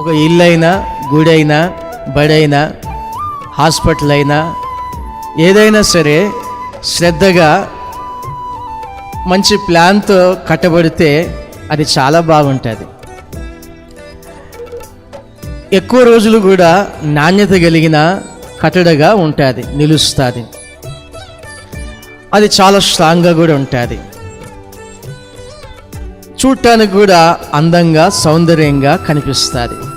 ఒక ఇల్లు అయినా గుడి అయినా బడి అయినా హాస్పిటల్ అయినా ఏదైనా సరే శ్రద్ధగా మంచి ప్లాన్తో కట్టబడితే అది చాలా బాగుంటుంది. ఎక్కువ రోజులు కూడా నాణ్యత కలిగిన కట్టడగా ఉంటుంది నిలుస్తుంది. అది చాలా స్ట్రాంగ్గా కూడా ఉంటుంది. చూడటానికి కూడా అందంగా సౌందర్యంగా కనిపిస్తుంది.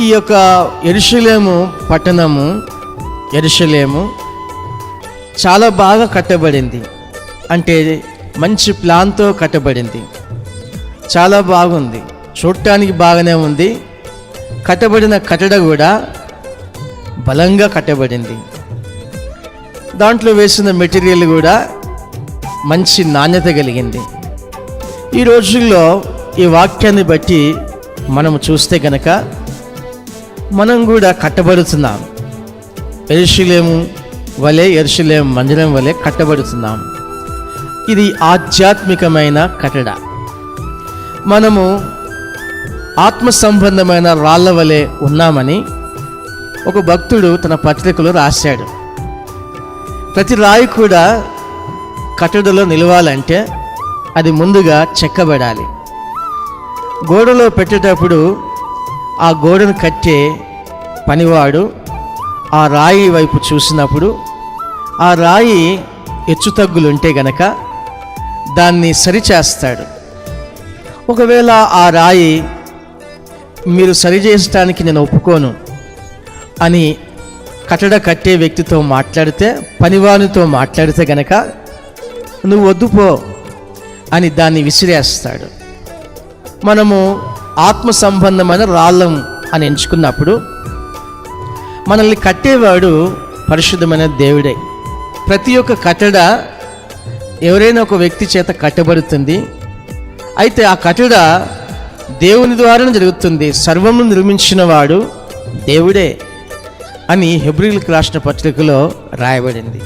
ఈ యొక్క ఎరుషులేము పట్టణము ఎరుషులేము చాలా బాగా కట్టబడింది. అంటే మంచి ప్లాన్తో కట్టబడింది. చాలా బాగుంది. చూడటానికి బాగానే ఉంది. కట్టబడిన కట్టడ కూడా బలంగా కట్టబడింది. దాంట్లో వేసిన మెటీరియల్ కూడా మంచి నాణ్యత కలిగింది. ఈ రోజుల్లో ఈ వాక్యాన్ని బట్టి మనం చూస్తే కనుక మనం కూడా కట్టబడుతున్నాం ఎరుషులేము వలె ఎరుషులేం మందిరం వలె కట్టబడుతున్నాం ఇది ఆధ్యాత్మికమైన కట్టడ. మనము ఆత్మ సంబంధమైన రాళ్ళ వలె ఉన్నామని ఒక భక్తుడు తన పత్రికలో రాశాడు. ప్రతి రాయి కూడా కట్టడలో నిలవాలంటే అది ముందుగా చెక్కబడాలి. గోడలో పెట్టేటప్పుడు ఆ గోడను కట్టే పనివాడు ఆ రాయి వైపు చూసినప్పుడు ఆ రాయి హెచ్చుతగ్గులుంటే గనక దాన్ని సరిచేస్తాడు. ఒకవేళ ఆ రాయి మీరు సరిచేయటానికి నేను ఒప్పుకోను అని కట్టడ కట్టే వ్యక్తితో మాట్లాడితే పనివానితో మాట్లాడితే గనక నువ్వు వద్దుపో అని దాన్ని విసిరేస్తాడు. మనము ఆత్మ సంబంధమైన రాళ్ళం అని ఎంచుకున్నప్పుడు మనల్ని కట్టేవాడు పరిశుద్ధమైన దేవుడే. ప్రతి ఒక్క కట్టడ ఎవరైనా ఒక వ్యక్తి చేత కట్టబడుతుంది. అయితే ఆ కట్టడ దేవుని ద్వారానే జరుగుతుంది. సర్వము నిర్మించిన వాడు దేవుడే అని హెబ్రిల్కి రాసిన పత్రికలో రాయబడింది.